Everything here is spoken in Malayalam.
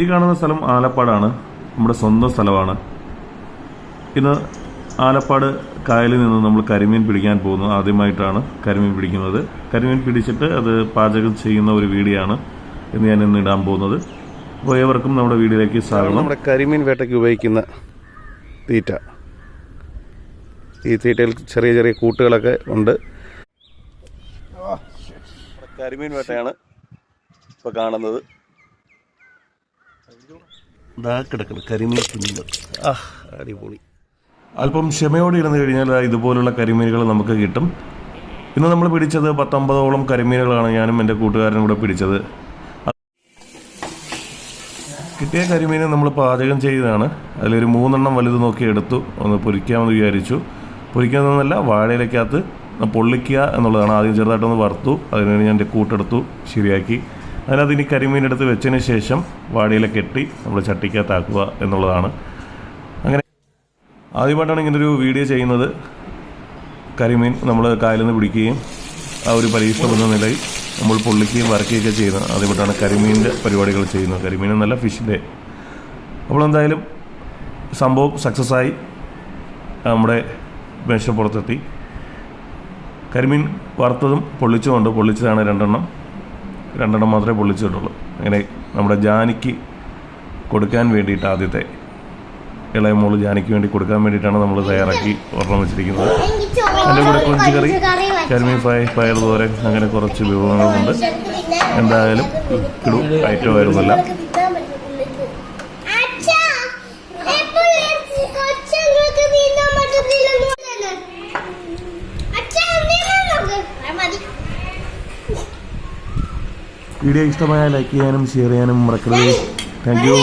ഈ കാണുന്ന സ്ഥലം ആലപ്പാടാണ്. നമ്മുടെ സ്വന്തം സ്ഥലമാണ്. ഇന്ന് ആലപ്പാട് കായലിൽ നിന്ന് നമ്മൾ കരിമീൻ പിടിക്കാൻ പോകുന്നു. ആദ്യമായിട്ടാണ് കരിമീൻ പിടിക്കുന്നത്. കരിമീൻ പിടിച്ചിട്ട് അത് പാചകം ചെയ്യുന്ന ഒരു വീഡിയോ ആണ് ഇന്ന് ഞാൻ ഇന്ന് ഇടാൻ പോകുന്നത്. അപ്പോൾ ഏവർക്കും നമ്മുടെ വീഡിയോയിലേക്ക് സ്വാഗതം. നമ്മുടെ കരിമീൻ വേട്ടയ്ക്ക് ഉപയോഗിക്കുന്ന തീറ്റ. ഈ തീറ്റയിൽ ചെറിയ ചെറിയ കൂട്ടുകളൊക്കെ ഉണ്ട്. കരിമീൻ വേട്ടയാണ് ഇപ്പോൾ കാണുന്നത്. കരിമീൻ കുഞ്ഞുങ്ങൾ. ആ അടിപൊളി. അല്പം ക്ഷമയോടെ ഇരുന്ന് കഴിഞ്ഞാൽ ഇതുപോലുള്ള കരിമീനുകൾ നമുക്ക് കിട്ടും. ഇന്ന് നമ്മൾ പിടിച്ചത് പത്തൊമ്പതോളം കരിമീനുകളാണ് ഞാനും എന്റെ കൂട്ടുകാരനും കൂടെ പിടിച്ചത്. കിട്ടിയ കരിമീനെ നമ്മൾ പാചകം ചെയ്തതാണ്. അതിലൊരു മൂന്നെണ്ണം വലുത് നോക്കി എടുത്തു. ഒന്ന് പൊരിക്കാമെന്ന് വിചാരിച്ചു. പൊരിക്കുന്നതെന്നല്ല വാഴയിലേക്കകത്ത് പൊള്ളിക്കുക എന്നുള്ളതാണ്. ആദ്യം ചെറുതായിട്ടൊന്ന് വറുത്തു. അതിനുവേണ്ടി ഞാൻ എന്റെ കൂട്ടെടുത്തു ശരിയാക്കി. അതിനകത്ത് ഇനി കരിമീൻ എടുത്ത് വെച്ചതിന് ശേഷം വാടിയില കെട്ടി നമ്മൾ ചട്ടിക്കകത്താക്കുക എന്നുള്ളതാണ്. അങ്ങനെ ആദ്യമായിട്ടാണ് ഇങ്ങനൊരു വീഡിയോ ചെയ്യുന്നത്. കരിമീൻ നമ്മൾ കായലിൽ നിന്ന് പിടിക്കുകയും ആ ഒരു പരീക്ഷണം എന്ന നിലയിൽ നമ്മൾ പൊള്ളിക്കുകയും വരയ്ക്കുകയൊക്കെ ചെയ്യുന്നത് ആദ്യമായിട്ടാണ് കരിമീനിന്റെ പരിപാടികൾ ചെയ്യുന്നത്. കരിമീൻ എന്നല്ല ഫിഷിന്റെ അപ്പോൾ എന്തായാലും സംഭവം സക്സസ് ആയി. നമ്മുടെ മേശപ്പുറത്തെത്തി. കരിമീൻ വറുത്തതും പൊള്ളിച്ചുമുണ്ട് പൊള്ളിച്ചതാണ് രണ്ടെണ്ണം. രണ്ടെണ്ണം മാത്രമേ പൊള്ളിച്ചിട്ടുള്ളൂ. അങ്ങനെ നമ്മുടെ ജാനിക്ക് കൊടുക്കാൻ വേണ്ടിയിട്ട് ആദ്യത്തെ ഇളയ മോൾ ജാനിക്ക് വേണ്ടി കൊടുക്കാൻ വേണ്ടിയിട്ടാണ് നമ്മൾ തയ്യാറാക്കി ഓർമ്മ വെച്ചിരിക്കുന്നത്. എന്റെ കൂടെ കൊഞ്ച് കറി കരിമീൻ ഫ്രൈ പയർ തോരൻ അങ്ങനെ കുറച്ച് വിഭവങ്ങളുണ്ട്. എന്തായാലും ഐറ്റം ആയിരുന്നില്ല. വീഡിയോ ഇഷ്ടമായ ലൈക്ക് ചെയ്യാനും ഷെയർ ചെയ്യാനും മറക്കരുത്. Thank you